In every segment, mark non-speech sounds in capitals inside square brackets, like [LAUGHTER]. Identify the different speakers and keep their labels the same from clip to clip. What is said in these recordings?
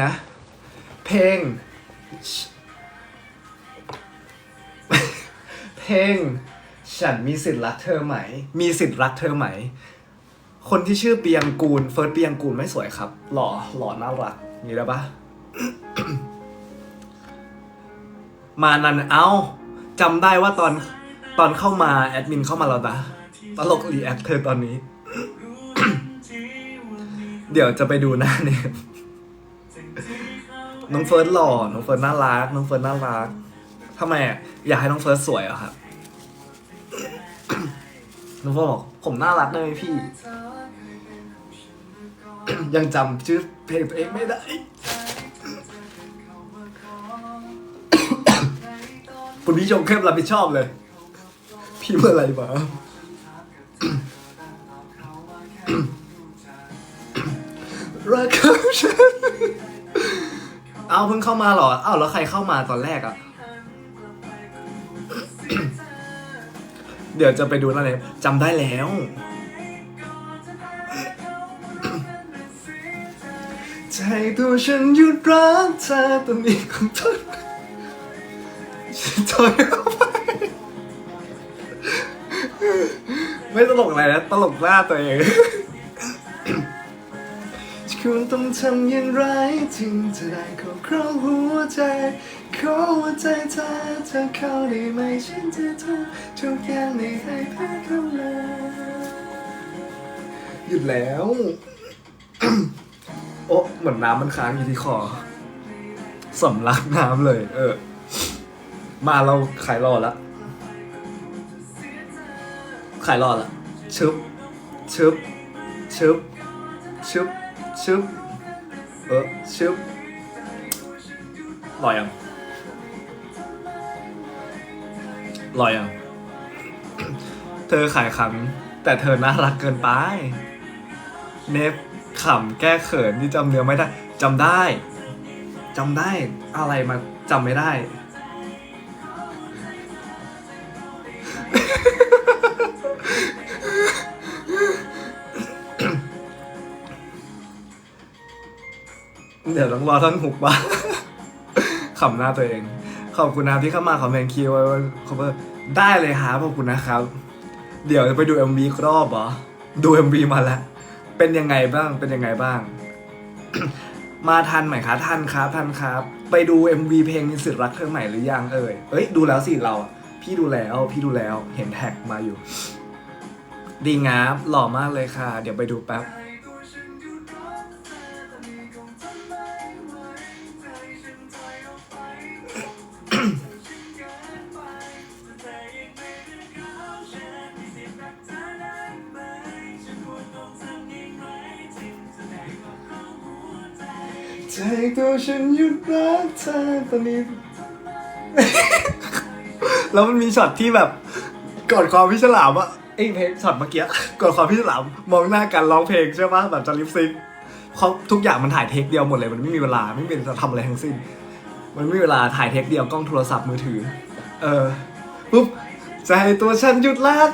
Speaker 1: นะ เพลง เพลง ฉันมีสิทธิ์รักเธอไหม มีสิทธิ์รักเธอไหม คนที่ชื่อเปียงกูล เฟิร์สเปียงกูลไม่สวยครับ หล่อหล่อน่ารักนี่ได้ปะมานันเอาจำได้ว่าตอนตอนเข้ามา แอดมินเข้ามาแล้วนะตลกรีแอคเธอตอนนี้ เดี๋ยวจะไปดูหน้าเนี่ย น้องเฟิร์สหล่อ น้องเฟิร์สน่ารัก น้องเฟิร์สน่ารักทำไมอะอยากให้น้องเฟิร์สสวยเหรอครับ น้องเฟิร์สบอกผมน่ารักเลยพี่ ยังจำชื่อเพลงตัวเองไม่ได้ คุณพี่ชมเข้มรับผิดชอบเลย พี่เมื่อไรมารักของฉัน เอาเพิ่งเข้ามาเหรออ้าวแล้วใครเข้ามาตอนแรกอะเดี๋ยวจะไปดูนั่นเองจำได้แล้ว ใจตัวฉันหยุดรักเธอตอนนี้ของเธอฉันถอยออกไปไม่ตลกอะไรนะ ตลกหน้าตัวเอง คุณต้องทำอย่างไรถึงจะได้ครอบครองหัวใจ ขอหัวใจเธอเธอเข้าได้ไหมฉันจะทำทุกอย่างไม่ให้แพ้เข้ามาหยุดแล้ว โอ้เหมือนน้ำมันค้างอยู่ที่คอสำลักน้ำเลย เออ มาเราขายรอล้วขายรอล้วชึบชึบชึบชึบ ชึบเออชึบลอยังลอยยังเธอขายขำแต่เธอน่ารักเกินไป เนฟขำแก้เขินที่จำเนื้อไม่ได้จำได้จำได้อะไรมาจำไม่ได้ เดี๋ยวต้องรอท่อนหุกบ้างขำหน้าตัวเอง ขอบคุณนะที่เข้ามาขอเพลงคิวไว้คอเวอร์ได้เลยครับขอบคุณนะครับ เดี๋ยวจะไปดู MV อีรอบเหรอดู MV มาแล้ว เป็นยังไงบ้างเป็นยังไงบ้าง มาทันไหมคะทันครับทันครับ ไปดู MV เพลงนิสิตรักเธอใหม่หรือยังเอ่ยเอ้ย ดูแล้วสิเรา พี่ดูแล้วพี่ดูแล้วเห็นแท็กมาอยู่ ดีงามหล่อมากเลยค่ะ เดี๋ยวไปดูแป๊บ ฉันหยุดรักเธอตอนนี้ แล้วมันมีช็อตที่แบบกอดคอพี่ฉลามอะไอ้เพลงช็อตเมื่อกี้กอดคอพี่ฉลามมองหน้ากันร้องเพลงใช่ปะแบบจะลิปซิงเขาทุกอย่างมันถ่ายเทคเดียวหมดเลย มันไม่มีเวลาไม่มีจะทำอะไรทั้งสิ้น มันไม่มีเวลาถ่ายเทคเดียวกล้องโทรศัพท์มือถือ เออปุ๊บใจตัวฉันหยุดรัก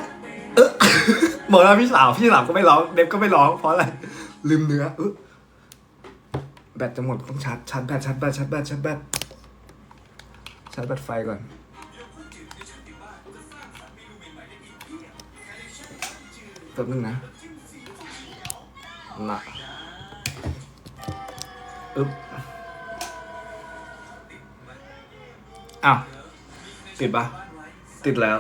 Speaker 1: เออบอกแล้วพี่สาวพี่สาวก็ไม่ร้องเด็บก็ไม่ร้องเพราะอะไรลืมเนื้อเออ แบตจะหมดต้องชาร์จชาร์จแบตชาร์จแบตชาร์จแบตชาร์จแบตชาร์จแบตไฟก่อนแป๊บนึงนะนะอึ๊บอ้าวติดปะติดแล้ว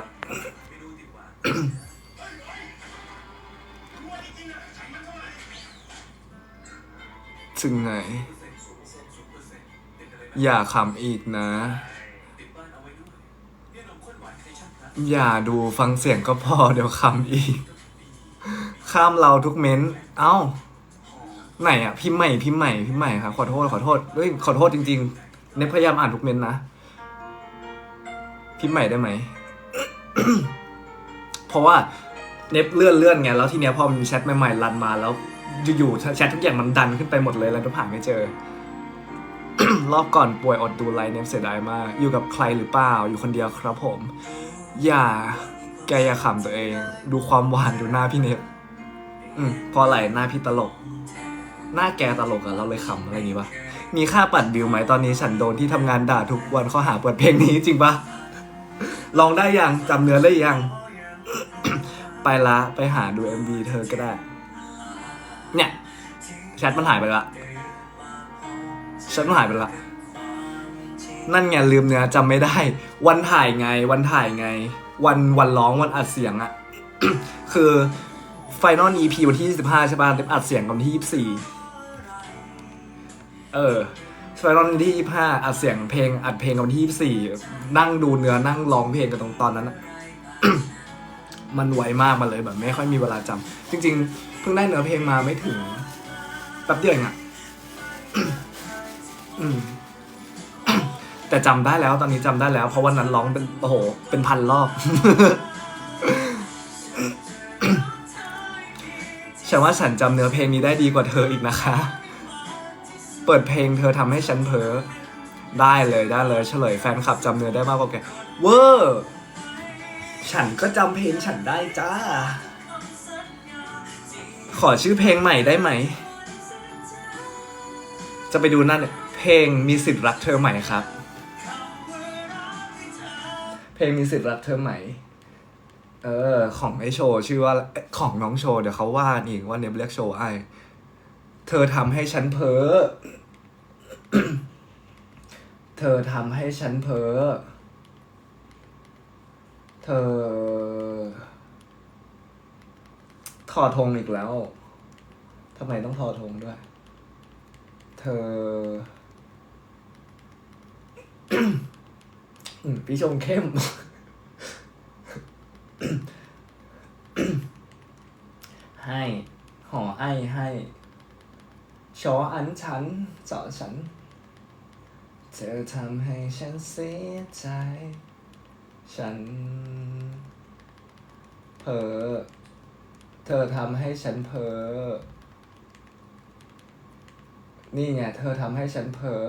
Speaker 1: ถึงไหน อย่าขำอีกนะ อย่าดูฟังเสียงก็พอเดี๋ยวขำอีก ข้ามเราทุกเม้นต์เอ้า ไหนอะพิมใหม่พิมใหม่พิมใหม่ครับขอโทษขอโทษเฮ้ยขอโทษจริงๆเนพยายามอ่านทุกเม้นต์นะพิมใหม่ได้ไหม เพราะว่าเน็บเลื่อนเลื่อนไงแล้วทีเนี้ยพอมีแชทใหม่ๆรันมาแล้ว อยู่ๆแชททุกอย่างมันดันขึ้นไปหมดเลยแล้วก็ผ่านไม่เจอ รอบก่อนป่วยอดดูไลน์เน็บเสียดายมาก อยู่กับใครหรือเปล่า อยู่คนเดียวครับผม อย่าแกอย่าขำตัวเอง ดูความหวานดูหน้าพี่เน็บอืมพอะไรหน้าพี่ตลก หน้าแกตลกอะเราเลยขำอะไรอย่างงี้ปะมีค่าปัดบิวไหมตอนนี้ฉันโดนที่ทำงานด่าทุกวันข้อหาเปิดเพลงนี้จริงปะลองได้ยังจำเนื้อได้ยัง ไปละไปหาดู MV เธอก็ได้ เนี่ยแชทมันหายไปละแชทมันหายไปละนั่นไงลืมเนื้อจำไม่ได้ วันถ่ายไง วันถ่ายไง วันวันร้องวันอัดเสียงอะคือไฟนอล EP วันที่ 25 ใช่ป่ะเต็มอัดเสียงกันวันที่ 24 เออไฟนอลวันที่ 25 อัดเสียงเพลงอัดเพลงกันวันที่ 24 นั่งดูเนื้อนั่งร้องเพลงกันตรงตอนนั้นอะมันไวมากมาเลยแบบไม่ค่อยมีเวลาจำจริง ๆ พิ่งได้เนื้อเพลงมาไม่ถึงแป๊บเดียวเองอะแต่จำได้แล้วตอนนี้จำได้แล้ว เพราะวันนั้นร้องเป็นโอ้โห เป็นพันรอบฉันว่าฉันจำเนื้อเพลงนี้ได้ดีกว่าเธออีกนะคะ เปิดเพลงเธอทำให้ฉันเพ้อได้เลยได้เลยเฉลยแฟนคลับจำเนื้อได้มากกว่าแกเวอร์ฉันก็จำเพลงฉันได้จ้า ขอชื่อเพลงใหม่ได้ไหม จะไปดูนั่นเนี่ยเพลงมีสิทธิ์รักเธอใหม่ครับ เพลงมีสิทธิ์รักเธอใหม่ เออ ของไอโชว์ชื่อว่าของน้องโชว์เดี๋ยวเขาว่านี่ว่าเนี่ยเรียกโชว์ไอเธอทำให้ฉันเพ้อเธอทำให้ฉันเพ้อเธอ อทงอีกแล้วทำไมต้องทอทงด้วย เธอพี่ชมเข้ม ให้ห่อไอให้ ชออันฉันเจาะฉัน เธอทำให้ฉันเสียใจ ฉันเพอ เธอทำให้ฉันเพ้อ นี่ไงเธอทำให้ฉันเพ้อ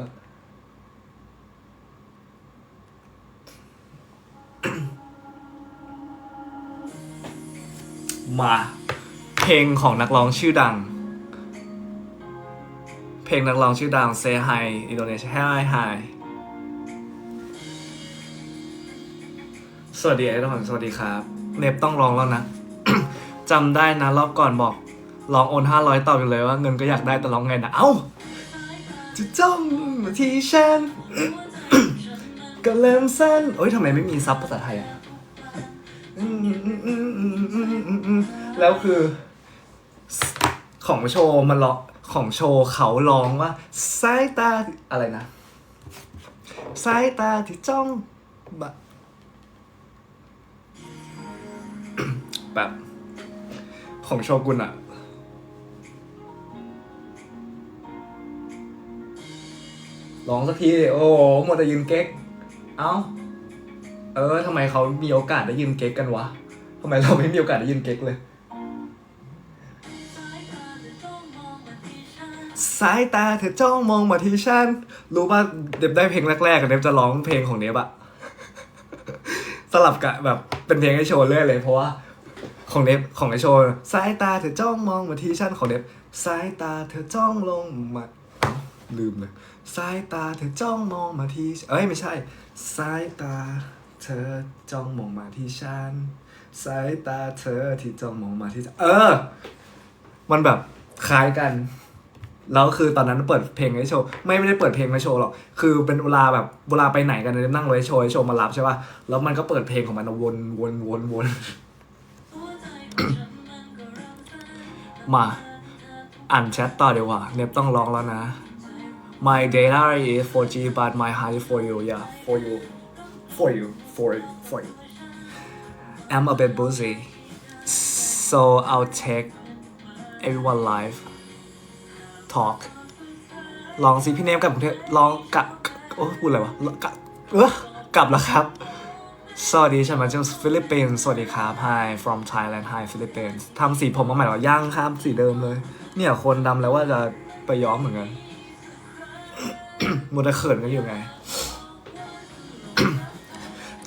Speaker 1: มา เพลงของนักร้องชื่อดัง เพลงนักร้องชื่อดัง Say Hi อินโดนีเซีย Hi Hi สวัสดีไอ้ทุกคนสวัสดีครับ เนบต้องร้องแล้วนะ จำได้นะรอบก่อนบอกร้องโอนห้าร้อยตอบอยู่เลยว่าเงินก็อยากได้แต่ร้องไงนะเอ้าจะจ้องมาที่ฉันก็เริ่มสั้นโอ้ยทำไมไม่มีซับภาษาไทยอะแล้วคือของโชว์มันร้องของโชว์เขาร้องว่าสายตาอะไรนะสายตาที่จ้องแบบ ของโชกุนอะร้องสักที โอ้โหหมดแต่ยืนเก๊ก เอ้า เออทำไมเขามีโอกาสได้ยืนเก๊กกันวะทำไมเราไม่มีโอกาสได้ยืนเก๊กเลย สายตาเธอจ้องมองมาที่ฉัน รู้ป่ะเดบได้เพลงแรกๆกับเดบจะร้องเพลงของเดบอะสลับกับแบบเป็นเพลงให้โชว์เรื่อยเลยเพราะว่า ของเดบของไอโชว์สายตาเธอจ้องมองมาที่ฉันของเดบสายตาเธอจ้องลงมาอ้าลืมเลยสายตาเธอจ้องมองมาที่เอ้ยไม่ใช่ สายตาเธอจ้องมองมาที่ฉันสายตาเธอที่จ้องมองมาที่ฉันเออ มันแบบคล้ายกันแล้วคือตอนนั้นเปิดเพลงให้โชว์ไม่ไม่ได้เปิดเพลงมาโชว์หรอกคือเป็นเวลาแบบเวลาไปไหนกันเนี่ยนั่งรถให้โชว์ให้โชว์มารับใช่ป่ะแล้วมันก็เปิดเพลงของมันวนวนวนวน มาอ่านแชทต่อดีกว่าเนบต้องร้องแล้วนะ My data is 4G but my heart is for you yeah for you for you for you for you I'm a bit busy so I'll take everyone live talk ลองสิพี่เนมกับผมเถอะลองกะโอ้พูดอะไรวะกะเออกลับแล้วครับ สวัสดีฉันมาจากฟิลิปปินส์สวัสดีครับ Hi from Thailand Hi Philippines ทำสีผมมาใหม่หรอยังครับสีเดิมเลย เนี่ยคนดำแล้วว่าจะไปย้อมเหมือนกันมัวแต่เขินกันอยู่ไง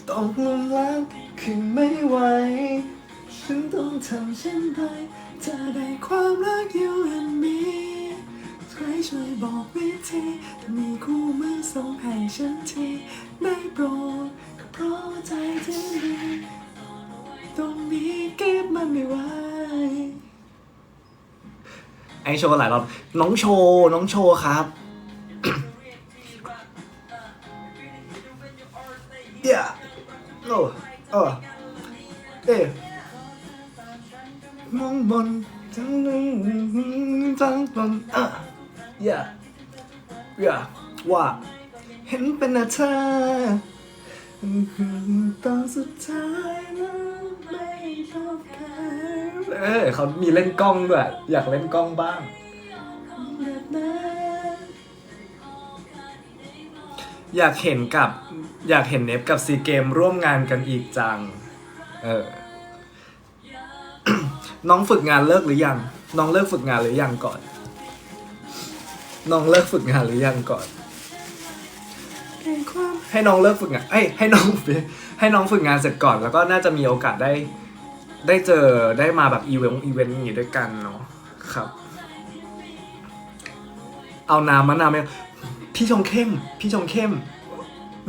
Speaker 1: ต้องลงแล้วคือไม่ไหว ฉันต้องทำเช่นไรจะได้ความรัก you and me ใครช่วยบอกวิธีมีคู่มือส่งให้ฉันทีได้โปรด เพราะใจเธอดีตรงนี้เก็บมันไม่ไหวไอโชว์หลายรอบน้องโชว์น้องโชว์ครับเดี๋ยวโอ้เออเอ๊ะมองบนจังเลยจังบนอะอย่าอย่าว่า เห็นเป็นหน้าเธอ ตอนสุดท้ายนั้นไม่พบกันเออเขามีเล่นกล้องด้วย อยากเล่นกล้องบ้าง อยากเห็นกับ อยากเห็นเนฟกับซีเกมร่วมงานกันอีกจัง เออ น้องฝึกงานเลิกหรือยัง น้องเลิกฝึกงานหรือยังก่อน น้องเลิกฝึกงานหรือยังก่อน ให้น้องเลิกฝึกงานเอ้ยให้น้อง ให้น้องฝึกงานเสร็จก่อน แล้วก็น่าจะมีโอกาสได้ ได้เจอได้มาแบบอีเวนต์อีเวนต์อย่างนี้ด้วยกันเนาะครับ เอาน้ำมะนาวไหมพี่ชงเข้ม พี่ชงเข้ม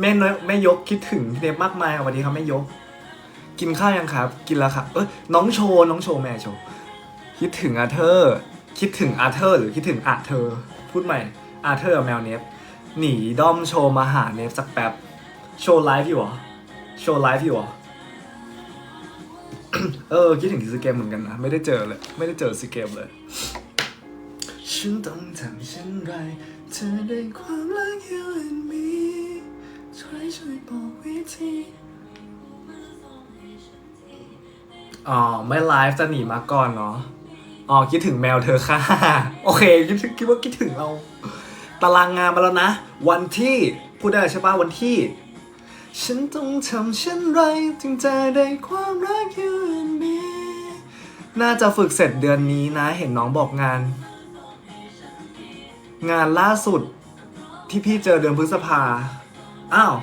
Speaker 1: แม่น้อยแม่ยกคิดถึงพี่เนฟมากมายสวัสดีครับแม่ยก กินข้าวยังครับ กินแล้วครับเอ้ยน้องโชว์น้องโชว์แม่โชว์คิดถึงอาเธอร์ คิดถึงอาเธอร์ หรือคิดถึงอาเธอร์ พูดใหม่อาเธอร์แมวเนฟ หนีด้อมโชว์มาหาเนฟสักแป๊บ โชว์ไลฟ์อยู่เหรอ โชว์ไลฟ์อยู่เหรอ เออ คิดถึงซีเกมเหมือนกันนะ ไม่ได้เจอเลย ไม่ได้เจอซีเกมเลย ฉันต้องทำเช่นไรเธอได้ความรัก you and me ช่วยช่วยบอกวิธีอ๋อ ไม่ไลฟ์จะหนีมาก่อนเนาะอ๋อ คิดถึงแมวเธอค่ะ โอเค คิดถึงคิดว่าคิดถึงเรา ตารางงานมาแล้วนะ วันที่พูดได้ใช่ปะวันที่ ฉันต้องทำเช่นไรจึงจะได้ความรัก you and me น่าจะฝึกเสร็จเดือนนี้นะ เห็นน้องบอกงาน งานล่าสุดที่พี่เจอเดือนพฤษภา อ้าว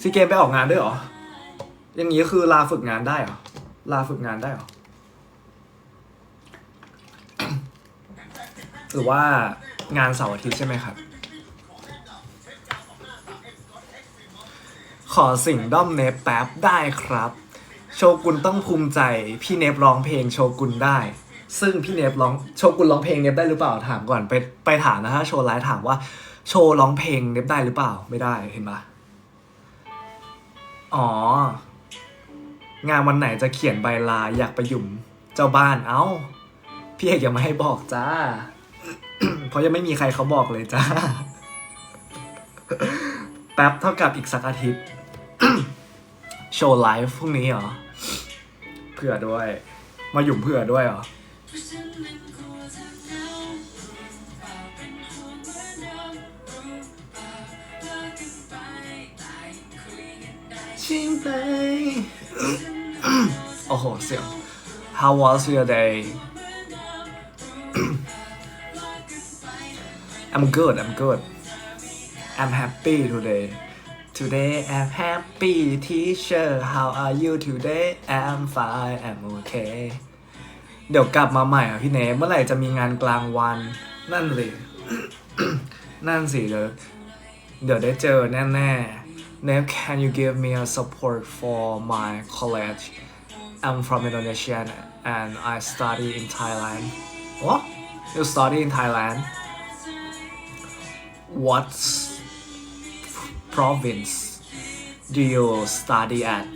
Speaker 1: ซีเกมไปออกงานด้วยเหรอ อย่างนี้คือลาฝึกงานได้เหรอ ลาฝึกงานได้เหรอ หรือว่า งานเสาร์อาทิตย์ใช่ไหมครับ ขอสิ่งด้อมเนฟแป๊บได้ครับ โชกุนต้องภูมิใจ พี่เนฟร้องเพลงโชกุนได้ ซึ่งพี่เนฟร้องโชกุนร้องเพลงเนฟได้หรือเปล่าถามก่อนไปไปถามนะถ้าโชว์ไลฟ์ถามว่าโชว์ร้องเพลงเนฟได้หรือเปล่าไม่ได้เห็นปะอ๋อ งานวันไหนจะเขียนใบลาอยากไปหยุมเจ้าบ้านเอ้าพี่เอกยังไม่ให้บอกจ้า เพราะยังไม่มีใครเขาบอกเลยจ้า แป๊บเท่ากับอีกสักอาทิตย์ โชว์ไลฟ์พรุ่งนี้เหรอ เผื่อด้วย มาหยุ่มเผื่อด้วยเหรอ ชิมไป โอ้โห เสียง How was your day I'm good I'm good I'm happy today Today I'm happy teacher How are you today I'm fine I'm okay เดี๋ยวกลับมาใหม่อะพี่เนเมื่อไหร่จะมีงานกลางวัน นั่นสิ นั่นสิเดี๋ยวเดี๋ยวได้เจอแน่ๆ Name can you give me a support for my college I'm from Indonesia and I study in Thailand What you study in Thailand What province do you study at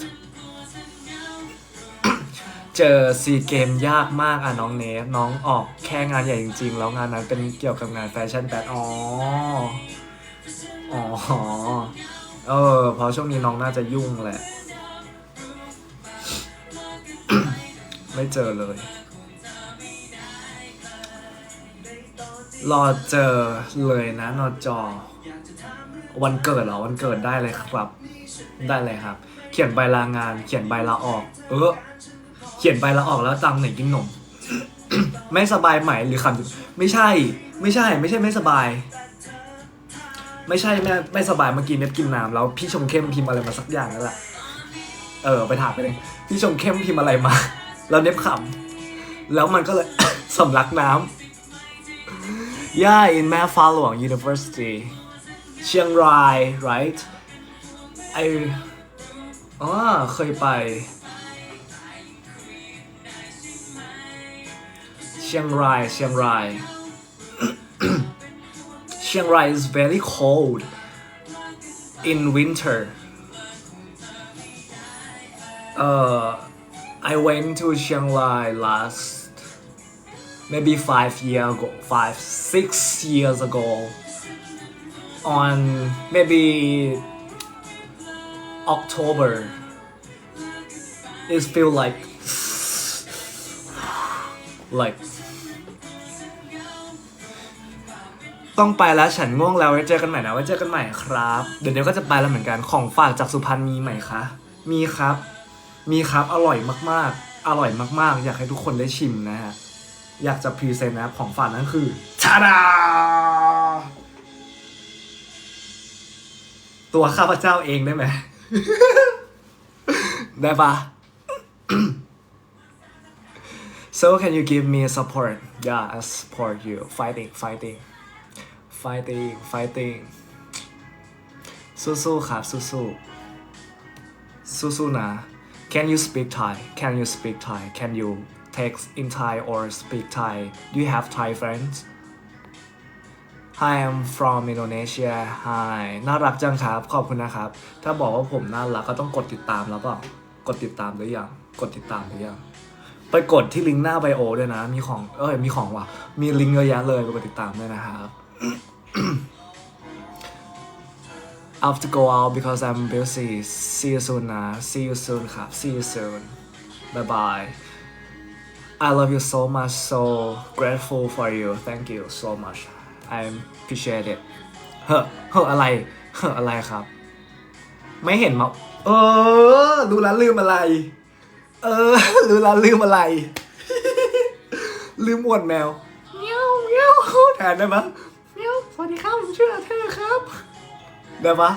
Speaker 1: เจอซีเกมยากมากอะน้องเนฟน้องออกแค่งานใหญ่จริง ๆ แล้วงานนั้นเป็นเกี่ยวกับงานแฟชั่นแบดอ๋อ อ๋อ เออเพราะช่วงนี้น้องน่าจะยุ่งแหละ ไม่เจอเลย รอเจอเลยนะนอจอ วันเกิดเหรอวันเกิดได้เลยครับ ได้เลยครับ เขียนใบลางาน เขียนใบลาออก เออ เขียนใบลาออกแล้วตังไหนกินนม ไม่สบายไหมหรือคำไม่ใช่ ไม่ใช่ ไม่ใช่ไม่สบาย ไม่ใช่ไม่ไม่สบายเมื่อกี้เน็ตกินน้ำแล้วพี่ชมเข้มพิมพ์อะไรมาสักอย่างนั่นแหละเออไปถามไปเลยพี่ชมเข้มพิมพ์อะไรมา แล้วเน็บขำแล้วมันก็เลยสำลักน้ำ Yeah, in Malfaluang University, Chiang Rai, right? I ah, อ๋อเคยไป Chiang Rai, Chiang Rai. [CLEARS THROAT] Chiang Rai is very cold in winter. Uh, I went to Chiang Rai last maybe five years ago, five, six years ago, on maybe October. It feel like like ต้องไปแล้วฉันง่วงแล้วไว้เจอกันใหม่นะไว้เจอกันใหม่ครับ เดี๋ยวเดี๋ยวก็จะไปแล้วเหมือนกันของฝากจากสุพรรณมีไหมคะ มีครับ มีครับอร่อยมากๆ อร่อยมากๆ อยากให้ทุกคนได้ชิมนะฮะ อยากจะพรีเซนต์นะครับของฝากนั้นคือชาดาตัวข้าพเจ้าเองได้ไหม ได้ปะ so can you give me support yeah I support you fighting fighting fighting fighting สู้ๆครับสู้ๆสู้ๆนะ Can you speak Thai Can you speak Thai Can you text in Thai or speak Thai Do you have Thai friends Hi I'm from Indonesia Hi น่ารักจังครับ ขอบคุณนะครับ ถ้าบอกว่าผมน่ารักก็ต้องกดติดตามแล้วเปล่ากดติดตามหรือยัง กดติดตามหรือยัง ไปกดที่ลิงก์หน้าไบโอด้วยนะ มีของ เอ้ย มีของว่ะ มีลิงก์เยอะแยะเลย ไปกดติดตามด้วยนะครับ I have to go out because I'm busy. See you soon นะ See you soon ครับ See you soon. Bye bye. I love you so much. So grateful for you. Thank you so much. I appreciate it. เฮ้อเฮ้ออะไรเฮ้ออะไรครับ ไม่เห็นมาเออรู้แล้วลืมอะไร เออรู้แล้วลืมอะไร ลืมอวดแมวเมียวเมียวแทนได้ไหมยเมียวสวัสดีครับผมชื่อเธอครับ ได้ปะ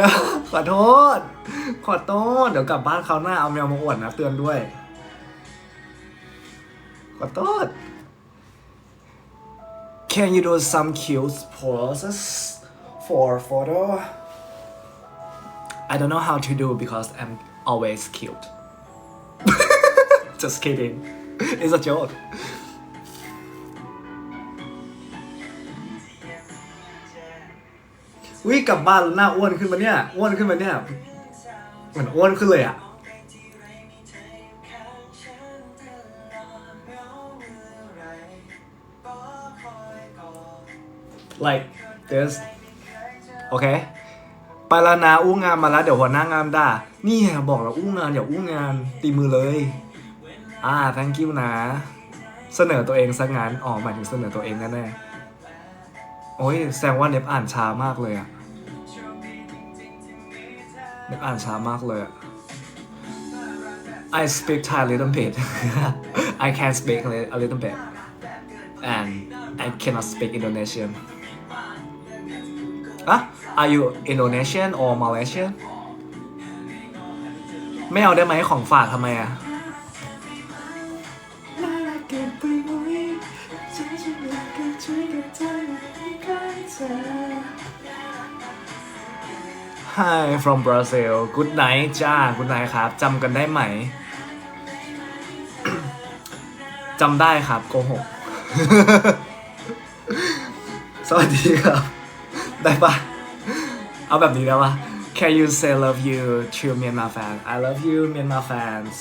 Speaker 1: นะขอโทษ ขอโทษ เดี๋ยวกลับบ้านเขาวหน้าเอาแมวมาอวดนะ เตือนด้วย ขอโทษ [LAUGHS] Can you do some cute poses for photo? I don't know how to do because I'm always cute. [LAUGHS] Just kidding. It's a joke. วิกลับบ้านแล้วหน้าอ้วนขึ้นมาเนี่ยอ้วนขึ้นมาเนี่ยเหมือนอ้วนขึ้นเลยอะ like this โอเคไปล้วนะอู้งานมาแล้วเดี๋ยวหัวหน้างานด่านี่บอกแล้วอู้งานอย่าอู้งานตีมือเลย อ่า thank you นะ เสนอตัวเองสักงานอ๋อหมายถึงเสนอตัวเองแน่ๆ โอ้ยแสดงว่าเน็บอ่านช้ามากเลยอะเน็บอ่านช้ามากเลยอะ I speak Thai a little bit I can speak a li- a little bit and I cannot speak Indonesian อะ Are you Indonesian or Malaysian ไม่เอาได้ไหมของฝากทำไมอะ Hi from Brazil Good night จ้า Good night ครับจำกันได้ไหมจำได้ครับโกหก สวัสดีครับ ได้ปะเอาแบบนี้ได้ปะ Can you say love you to Myanmar fans I love you Myanmar fans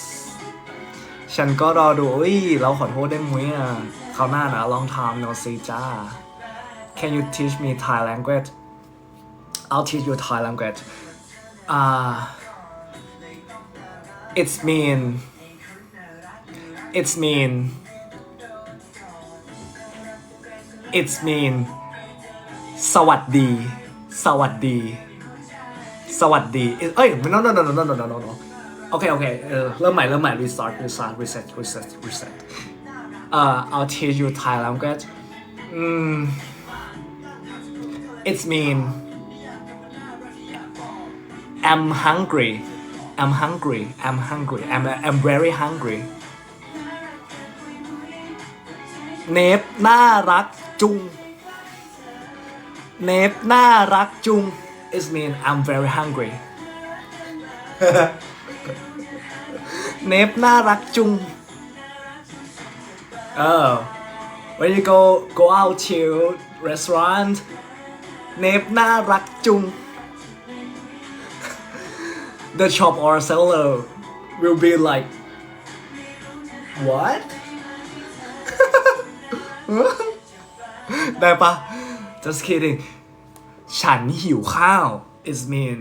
Speaker 1: ฉันก็รอดูอุ้ยเราขอโทษได้มุ้ยอะคราวหน้านะ long time no see จ้า Can you teach me Thai language I'll teach you Thai language uh it's mean it's mean it's mean สวัสดี สวัสดี สวัสดี เอ้ย no no no no no no no no no โอเค โอเคเออเริ่มใหม่ เริ่มใหม่ restart restart reset reset reset uh I'll teach you Thai language mm, it's mean I'm hungry I'm hungry I'm hungry I'm I'm very hungry เนฟน่ารักจุง เนฟน่ารักจุง is mean I'm very hungry [LAUGHS] เนฟน่ารักจุง เออ when you go go out to restaurant เนฟน่ารักจุง The shop or seller will be like what ได้ปะ just kidding ฉันหิวข้าว is mean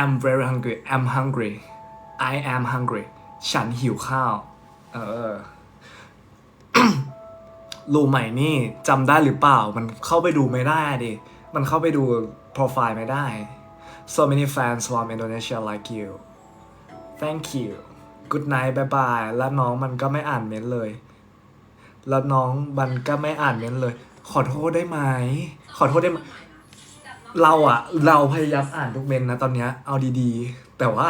Speaker 1: I'm very hungry I'm hungry I am hungry ฉันหิวข้าว เออรู้ไหมนี่จำได้หรือเปล่า มันเข้าไปดูไม่ได้ดิ มันเข้าไปดูโปรไฟล์ไม่ได้ so many fans from Indonesia like you thank you good night bye bye แล้วน้องมันก็ไม่อ่านเม้นเลย แล้วน้องมันก็ไม่อ่านเม้นเลย ขอโทษได้ไหม ขอโทษได้ไหม เราอะเราพยายามอ่านทุกเมนนะตอนเนี้ยเอาดีๆ แต่ว่า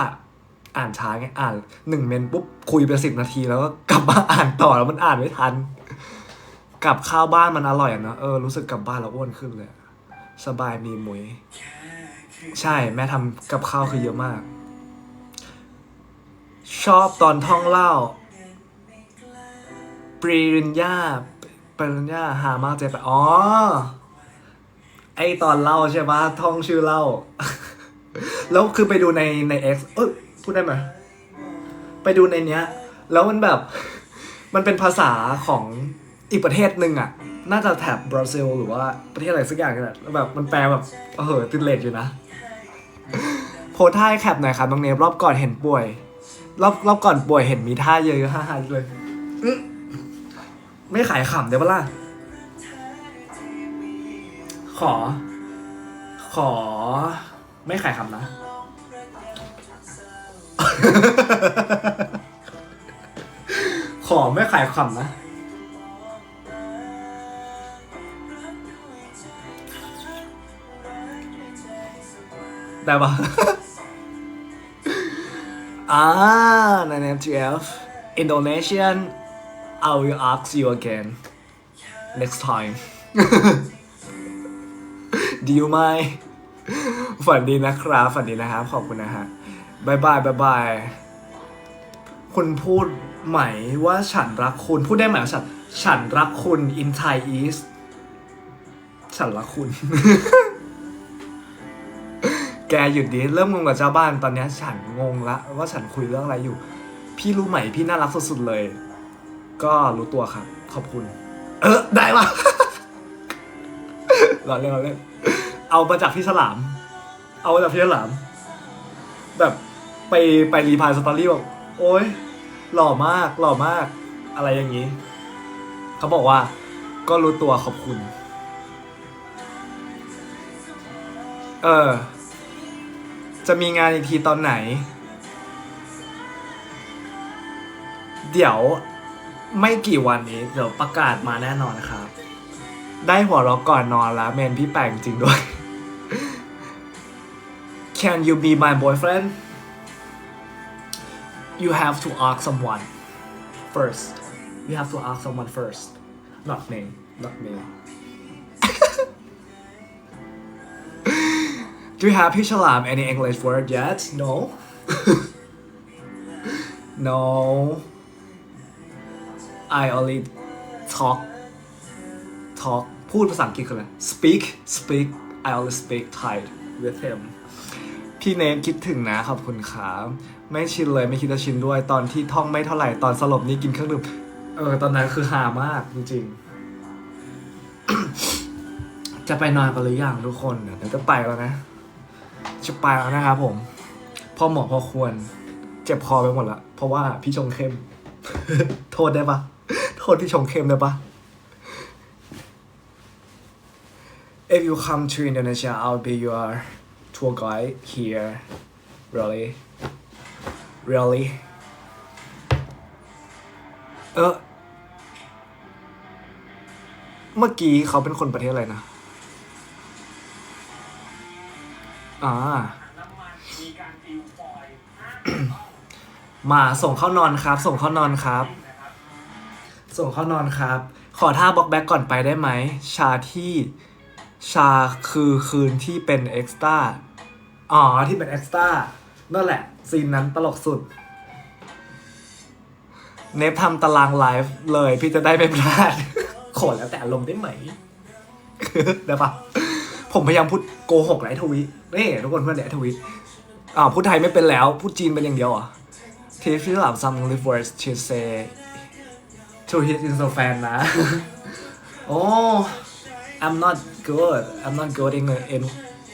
Speaker 1: อ่านช้าไง อ่านหนึ่งเมนปุ๊บคุยไปสิบนาทีแล้วก็กลับมาอ่านต่อแล้วมันอ่านไม่ทันกลับข้าวบ้านมันอร่อยอะเนะเออรู้สึกกลับบ้านแล้วอ้วนขึ้นเลย สบายมีมุย ใช่แม่ทำกับข้าวคือเยอะมาก ชอบตอนท่องเล่าปริญญาปริญญาหามากเจ็บอ๋อ ไอตอนเล่าใช่ปะท่องชื่อเล่า แล้วคือไปดูในใน X เอ้ยพูดได้ไหมไปดูในเนี้ย แล้วมันแบบมันเป็นภาษาของอีกประเทศหนึ่งอะน่าจะแถบบราซิล หรือว่าประเทศอะไรสักอย่างกันแหละแล้วแบบมันแปลแบบเออติดเลทอยู่นะ โพสท่าให้แคปหน่อยครับน้องเนฟรอบก่อนเห็นป่วย รอบรอบก่อนป่วยเห็นมีท่าเยอะๆฮ่าๆเลยอื้อไม่ขายขำได้ปะล่ะ ขอ ขอ ไม่ขายคำนะ ขอไม่ขายคำนะ ได้ปะอ่า ใน NTF Indonesian I will ask you again next time ดีไหมฝันดีนะครับ ฝันดีนะครับ ขอบคุณนะฮะบายบายบายบายคุณพูดไหมว่าฉันรักคุณ พูดได้ไหมว่าฉันฉันรักคุณ in Thai East ฉันรักคุณ แกหยุดดิเริ่มงงกับเจ้าบ้านตอนนี้ฉันงงละว่าฉันคุยเรื่องอะไรอยู่ พี่รู้ไหมพี่น่ารักสุดๆเลย ก็รู้ตัวครับ ขอบคุณ เออได้ปะรอเล่นรอเล่นเอามาจากพี่ฉลาม เอามาจากพี่ฉลาม แบบไปไปรีพายสตอรี่บอกโอ้ยหล่อมากหล่อมาก อะไรอย่างนี้ เขาบอกว่า ก็รู้ตัวขอบคุณ เออ จะมีงานอีกทีตอนไหน เดี๋ยวไม่กี่วันนี้เดี๋ยวประกาศมาแน่นอนนะครับ ได้หัวเราะก่อนนอนแล้วเมนพี่แปลงจริงด้วย Can you be my boyfriend You have to ask someone first You have to ask someone first not me not me Do you have พี่ฉลาม any English word yet No No I only talk talk พูดภาษาอังกฤษคืออะไร speak speak I only speak Thai with him พี่เนมคิดถึงนะขอบคุณครับไม่ชินเลยไม่คิดจะชินด้วยตอนที่ท่องไม่เท่าไหร่ตอนสลบนี่กินเครื่องดื่มเออตอนนั้นคือฮามากจริงๆ จะไปนอนกันหรือยังทุกคนเดี๋ยวจะไปแล้วนะ จะไปแล้วนะครับผม พอเหมาะพอควร เจ็บคอไปหมดละ เพราะว่าพี่ชงเข้ม โทษได้ปะโทษพี่ชงเข้มได้ปะ If you come to Indonesia I'll be your tour guide here really really เออเมื่อกี้เขาเป็นคนประเทศอะไรนะ อ่ามาส่งเข้านอนครับ ส่งเข้านอนครับ ส่งเข้านอนครับ ขอท่าบล็อกแบ็กก่อนไปได้ไหม ชาที่ชาคือคืนที่เป็นเอ็กซ์ต้าอ๋อ ที่เป็นเอ็กซ์ต้านั่นแหละ ซีนนั้นตลกสุด เนฟทำตารางไลฟ์เลย พี่จะได้ไม่พลาด ขอแล้วแต่อารมณ์ได้ไหม ได้ปะ ผมพยายามพูดโกหกไลท์ทวีตนี่ทุกคนเพื่อนไลท์ทวีตอ่าวพูดไทยไม่เป็นแล้ว พูดจีนเป็นอย่างเดียวเหรอะทีพี่หลับ some live words to say to his in so fan นะ โอ้ I'm not good I'm not good in in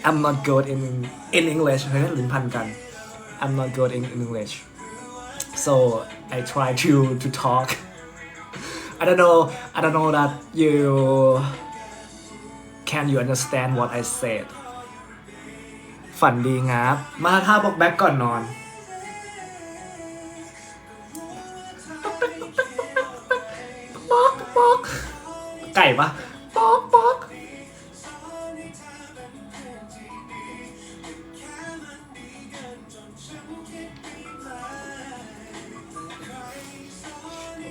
Speaker 1: I'm not good in in English เฮ้ยลิ้นพันกัน I'm not good in English so I try to to talk I don't know I don't know that you can you understand what I said ฝันดีงับ มาท่าบอกแบ็กก่อนนอน ป๊อกป๊อกไก่ปะป๊อกป๊อก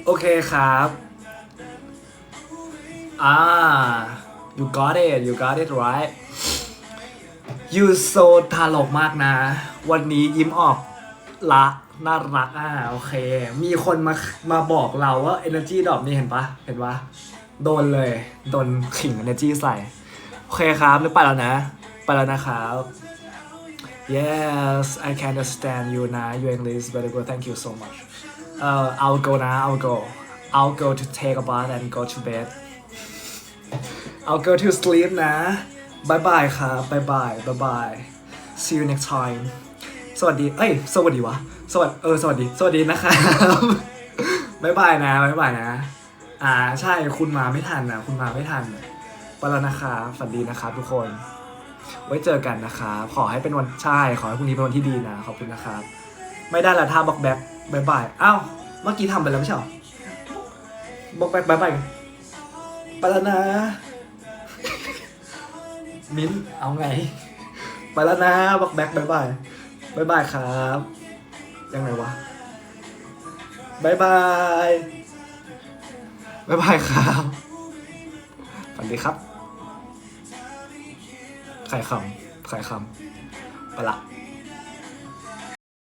Speaker 1: โอเคครับ อ่า you got it you got it right you so ตลกมากนะ วันนี้ยิ้มออกละน่ารักอ่าโอเค มีคนมามาบอกเราว่า energy ดรอปนี่เห็นปะเห็นปะโดนเลย โดนขิง energy ใส่ โอเคครับนึกไปแล้วนะ ไปแล้วนะครับ yes I can understand you นะ your English very good thank you so much uh I'll go นะ I'll go I'll go to take a bath and go to bed I'll go to sleep นะบายบายครับบายบายบายบาย see you next time สวัสดี เอ้ย สวัสดีวะ สวัสดี เออ สวัสดี สวัสดีนะครับบายบายนะบายบายนะ อ่า ใช่ คุณมาไม่ทันนะ คุณมาไม่ทันไปแล้วนะครับฝันดีนะครับทุกคน ไว้เจอกันนะครับขอให้เป็นวันใช่ ขอให้พรุ่งนี้เป็นวันที่ดีนะ ขอบคุณนะครับ ไม่ได้ละท่าบอกแบ็คบายบายอ้าวเมื่อกี้ทำไปแล้วไม่ใช่หรอบอกแบ็คบายบายไปแล้วนะ มิ้นเอาไง ไปแล้วนะบักแบ็คบายบายบายบายครับ ยังไงวะบายบายบายบายครับสวัสดีครับใครคำใครคำไปละ